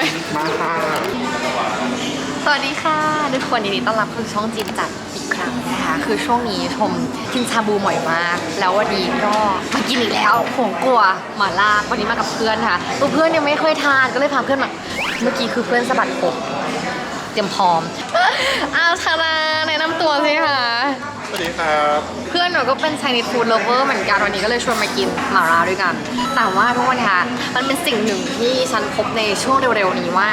ด้วย มาค่ะสวัสดีค่ะ ทุกคนยินดีต้อนรับเข้าสู่ช่องจีนจัดอีกครั้งนะคะ คือช่วงนี้ชมกินชาบูบ่อยมาก แล้ววันนี้ก็มากินอีกแล้วผงกลัวหม่าล่าวันนี้มากับเพื่อนค่ะตัวเพื่อนยังไม่เคยทานก็เลยพาเพื่อนมา เมื่อกี้คือเพื่อนสะบัดผมเตรียมพร้อมอ้าวธาราแนะนำตัวสิค่ะ สวัสดีครับ เพื่อนหนูก็เป็น Chinese food lover เหมือนกันวันนี้ก็เลยชวนมากินหม่าล่าด้วยกัน แต่ว่าทุกคนคะมันเป็นสิ่งหนึ่งที่ฉันพบในช่วงเร็วๆนี้ว่า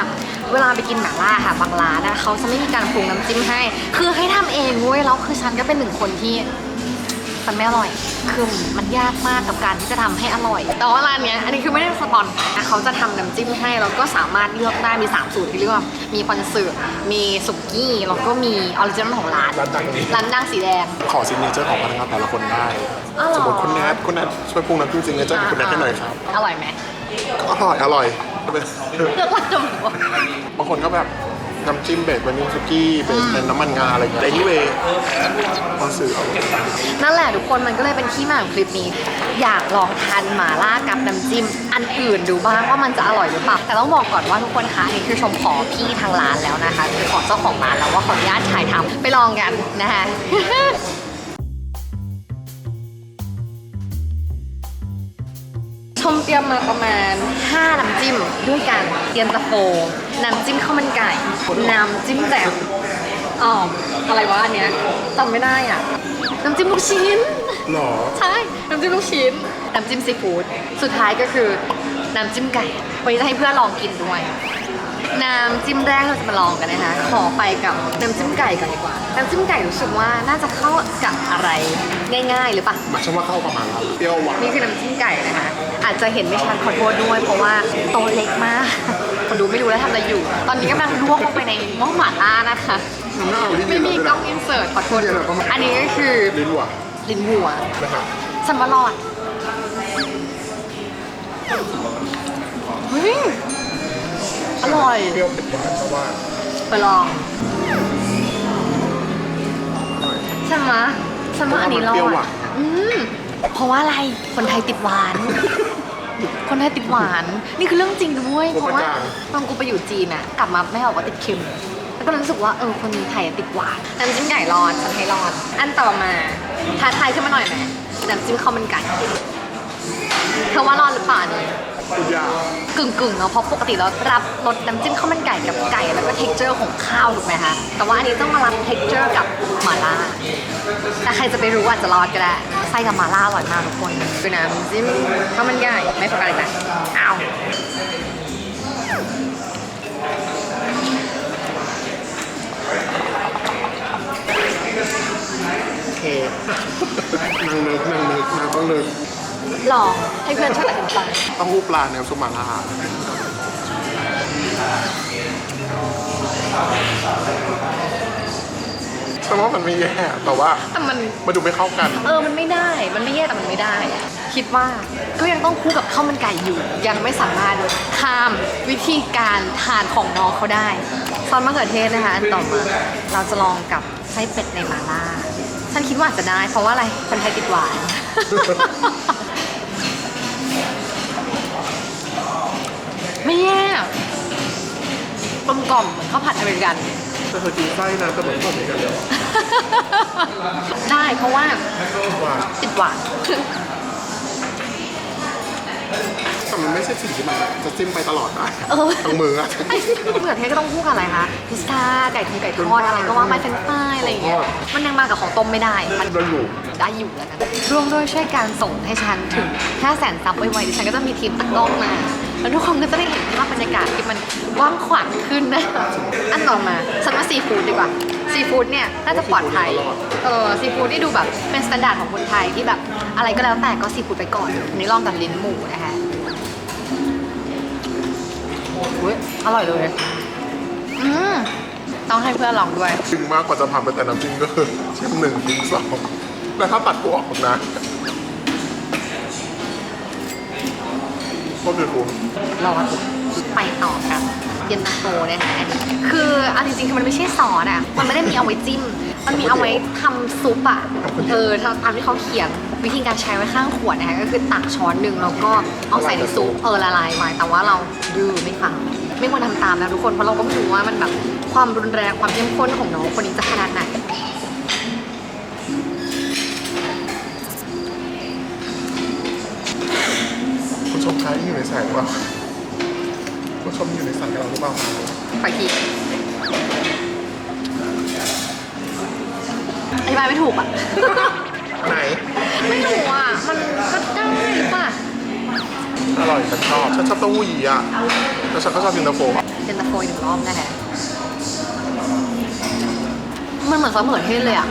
เวลาไปกินหม่าล่าค่ะบางร้านนะเขาจะไม่มีการปรุงน้ำจิ้มให้ คือให้ทำเองเว้ยแล้วคือฉันก็เป็นหนึ่งคนที่ มันไม่อร่อย คือมันยากมากกับการที่จะทำให้อร่อย แต่ว่าร้านเนี้ยอันนี้คือไม่ได้สปอนนะเขาจะทำน้ำจิ้มให้แล้วก็สามารถเลือกได้มีสามสูตรที่เลือก มีคอนเสิร์ตมีสุกี้แล้วก็มีออริจินอลของร้านร้านดังนี้ร้านดังสีแดง ขอซิกเนเจอร์ของพนักงานแต่ละคนได้อ้าวเหรอสมมติคุณแนทคุณแนทช่วยปรุงน้ำจิ้มซิกเนเจอร์ของคุณแนทให้หน่อยครับ อร่อยไหมอร่อยอร่อยเป็นเลือกว่าจะบอกว่าบางคนก็แบบ น้ำจิ้มเบสเป็นนิวสุกี้เบสเป็นน้ำมันงาอะไรอย่างเงี้ย anyway มาสื่อเอานั่นแหละทุกคนมันก็เลยเป็นที่มาของคลิปนี้ อยากลองทานหม่าล่ากับน้ำจิ้ม อันอื่นดูบ้างว่ามันจะอร่อยหรือเปล่าแต่ต้องบอกก่อนว่าทุกคนคะอันนี่คือชมขอพี่ทางร้านแล้วนะคะคือขอเจ้าของร้านแล้วว่าขออนุญาตถ่ายทำไปลองกันนะคะ มเตรียมมาประมาณ 5 น้ำจิ้มด้วยกันเตียนตะโฟน้ำจิ้มข้าวมันไก่ น้ำจิ้มแจ่วอ๋ออะไรวะอันเนี้ยจำไม่ได้อะ น้ำจิ้มลูกชิ้น หรอใช่ น้ำจิ้มลูกชิ้น น้ำจิ้มซีฟู้ด สุดท้ายก็คือ น้ำจิ้มไก่ วันนี้จะให้เพื่อนลองกินด้วย น้ำจิ้มแรกเราจะมาลองกันนะคะ ขอไปกับน้ำจิ้มไก่ก่อนดีกว่า น้ำจิ้มไก่รู้สึกว่าน่าจะเข้ากับอะไรง่ายๆหรือปะหมายฉันว่าเข้าประมาณนั้นเปรี้ยวหวานนี่คือน้ำจิ้มไก่นะคะ อาจจะเห็นไม่ชัดขอโทษด้วย เพราะว่าโตะเล็กมากคนดูไม่รู้แล้วทำอะไรอยู่ ตอนนี้กำลังลวกลงไปในหม้อหม่าล่านะคะมันน่าเอาที่ไม่นี่มีเลยกล้องอินเสิร์ตขอโทษเนี่ยเราก็มาอันนี้ก็คือลิ้นหวานลิ้นวัวนะครับฉันว่ารอดเฮ้ย อร่อย เปรี้ยวเผ็ดหวานเพราะว่าไปลองใช่ไหมฉันว่าอันนี้รอเปรี้ยวดหวานอืมเพราะว่าอะไรคนไทยติดหวาน คนไทยติดหวาน นี่คือเรื่องจริงด้วยเพราะว่าตอนกูไปอยู่จีนอะกลับมาไม่ออกว่าติดเค็ม แล้วก็รู้สึกว่าเออคนไทยอะติดหวานน้ำจิ้มไก่รอดฉันให้รอดอันต่อมาท้าทายขึ้นมาหน่อยไหมน้ำจิ้มข้าวมันไก่เธอว่ารอดหรือเปล่าเนี่ย ทุกอย่างกึ่งกึ่งๆเนาะเพราะปกติเรารับรสน้ำจิ้มข้าวมันไก่กับไก่แล้วก็เท็กเจอร์ของข้าวถูกไหมคะแต่ว่าอันนี้ต้องมารับเท็กเจอร์กับหม่าล่าแต่ใครจะไปรู้อาจจะรอดก็ได้ไส้กับหม่าล่าอร่อยมากทุกคนคือน้ำจิ้มข้าวมันไก่ไม่โฟกัสเลยนะอ้าวโอเคนางนึกนางนึกนางต้องนึก ลองให้เพื่อนช่วยอธิบายเต้องหูปลาแนวซุปมาล่าฉันว่ามันไม่แย่แต่ว่าแต่มัน มันดูไม่เข้ากัน เออ มันไม่ได้ มันไม่แย่แต่มันไม่ได้อะคิดว่าก็ยังต้องคู่กับข้าวมันไก่อยู่ ยังไม่สามารถข้ามวิธีการทานของน้องเขาได้ซอสมะเขือเทศนะคะอันต่อมาเราจะลองกับไส้เป็ดในมาล่าฉันคิดว่าอาจจะได้ เพราะว่าอะไรคนไทยติดหวาน ไม่แย่กลมกล่อมเหมือนข้าวผัดอเมริกัน แต่เธอกินไส้นะก็เหมือนคนเหมือนกันเลยได้เพราะว่าว่าติดหวาน แต่มันไม่ใช่สิ่งที่มันจะจิ้มไปตลอดได้เออ ทั้งมืออะไอ้มะเขือเทศก็ต้องคู่กับอะไรคะพิซซ่าไก่ทงไก่ทอดอะไรก็ว่าไปเฟรนช์ฟรายอะไรอย่างเงี้ยมันยังมากับของต้มไม่ได้มันเราอยู่ได้อยู่แล้วกันร่วมด้วยช่วยการส่งให้ฉันถึง5แสนซับไวๆดิฉันก็จะมีทีมตากล้องมา แล้วทุกคนก็จะได้เห็นภาพบรรยากาศที่มันกว้างขวางขึ้นนะคะอันต่อมาฉันว่าซีฟู้ดดีกว่าซีฟู้ดเนี่ยน่าจะปลอดภัยเออซีฟู้ดที่ดูแบบเป็นสแตนดาร์ดของคนไทยที่แบบอะไรก็แล้วแต่ก็ซีฟู้ดไปก่อนอันนี้ลองกับลิ้นหมูนะคะอุ้ยอร่อยเลยอืมต้องให้เพื่อนลองด้วยจึงมากกว่าจะผ่าไปแต่น้ำจิ้มก็คือเช่นหนึ่งถึงสองแล้วถ้าตัดกูออกนะ คตรเดือดกูรอไปต่อกันเย็นตาโฟนะคะคือเอาจริงๆคือมันไม่ใช่ซอสอะ มันไม่ได้มีเอาไว้จิ้ม มันมีเอาไว้ทำซุปอะ เออตามที่เขาเขียนวิธีการใช้ไว้ข้างขวดนะคะก็คือตักช้อนหนึ่งแล้วก็เอาใส่ในซุปเออละลายไว้แต่ว่าเราดื้อไม่ฟัง ไม่ควรทำตามนะทุกคนเพราะเราก็ไม่รู้ว่ามันแบบความรุนแรงความเข้มข้นของน้องคนนี้จะขนาดไหน ชมคะอยู่ในสายหรือเปล่าคุณชมอยู่ในสายกับเราหรือเปล่าคะไปทีอธิบายไม่ถูกอะ ไหน ไม่รู้อะ มันก็ได้ป่ะ อร่อยฉันชอบฉันชอบเต้าหู้ยี้อะแล้วฉันก็ชอบยินตาโฟอะเป็นตะโฟอีกหนึ่งรอบนะฮะมันเหมือนซอสมะเขือเทศเลยอะ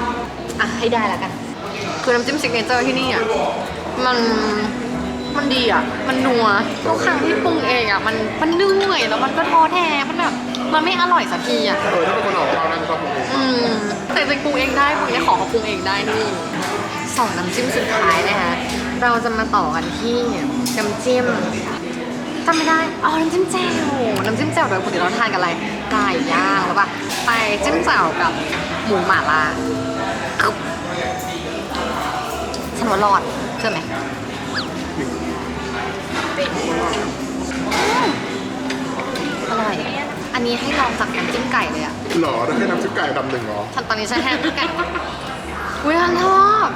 อะ ให้ได้แล้วกัน คือน้ำจิ้มซิกเนเจอร์ที่นี่อะ มัน มันดีอะ มันนัวทุกครั้งที่ปรุงเองอะ มันมันเหนื่อยแล้วมันก็ท้อแท้ มันแบบมันไม่อร่อยสักทีอะเออถ้าเป็นคนออกข้าวน่าจะชอบกินอืมแต่จะปรุงเองได้ปรุงได้ขอเขาปรุงเองได้นี่สองน้ำจิ้มสุดท้ายนะคะเราจะมาต่อกันที่น้ำจิ้มจำไม่ได้อ๋อน้ำจิ้มแจ่วน้ำจิ้มแจ่วโดยปกติเราทานกับอะไรไก่ย่างหรือปะไปจิ้มแจ่วกับหมูหม่าล่าคึบฉันว่ารอดเชื่อไหม อืมอร่อย อันนี้ให้ลองจากน้ำจิ้มไก่เลยอะหรอได้แค่น้ำซุปไก่ดำหนึ่งเหรอฉันตอนนี้ฉันให้น้ำจิ้มไก่อุ้ยฉันชอบ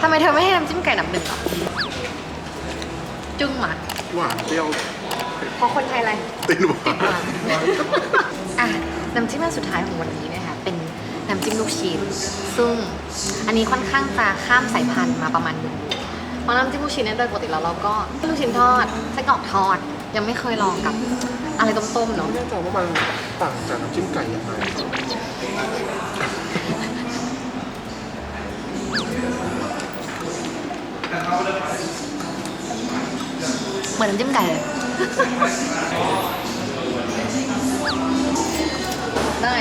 ทำไมเธอไม่ให้น้ำจิ้มไก่ดับหนึ่งอะจึ้งมาหวานเปรี้ยวเพราะคนไทยอะไร ติดหวานอะน้ำจิ้มอันสุดท้ายของวันนี้นะคะเป็นน้ำจิ้มลูกชิ้นซึ่งอันนี้ค่อนข้างจะข้ามสายพันธุ์มาประมาณหนึงเพ ราะน้ำจิ้มลูกชิ้นเนี่ยโดยปกติแล้วเราก็ลูกชิ้นทอดไส้กรอกทอด ยังไม่เคยลองกับอะไรต้มๆเนาะไม่แน่ใจว่ามันต่างจากน้ำจิ้มไก่ยังไงเหมือนน้ำจิ้มไก่เลย ได้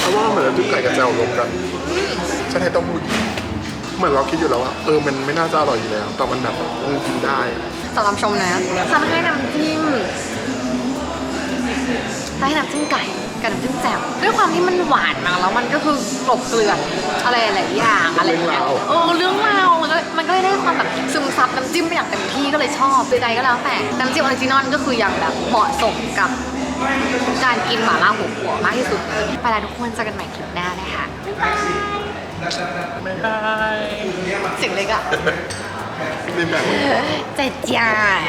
เพราะว่าเหมือนน้ำจิ้มไก่กับแจ่วรวมกันฉันให้เต้าหู้ยี้ เหมือนเราคิดอยู่แล้วว่าเออมันไม่น่าจะอร่อยอยู่แล้ว แต่มันแบบเออกินได้สำหรับชมนะทำให้น้ำจิ้มทำให้น้ำจิ้มไก่กับน้ำจิ้มแจ่วด้วยความที่มันหวานมาแล้วมันก็คือกลบเกลื่อนอะไรหลายอย่างอะไรอย่างเงี้ยเรื่องราวเออเรื่องราวมันก็มันก็เลยได้ความแบบซึมซับน้ำจิ้มไปอย่างเต็มที่ก็เลยชอบใดๆก็แล้วแต่น้ำจิ้มออริจินอลก็คือยังแบบเหมาะสมกับการกินหม่าล่าหัวหัวมากที่สุดไปแล้วทุกคนเจอกันใหม่คลิปหน้านะคะ ไม่ได้เสียงเล็กอะเรียนแบบเจ็ดจาน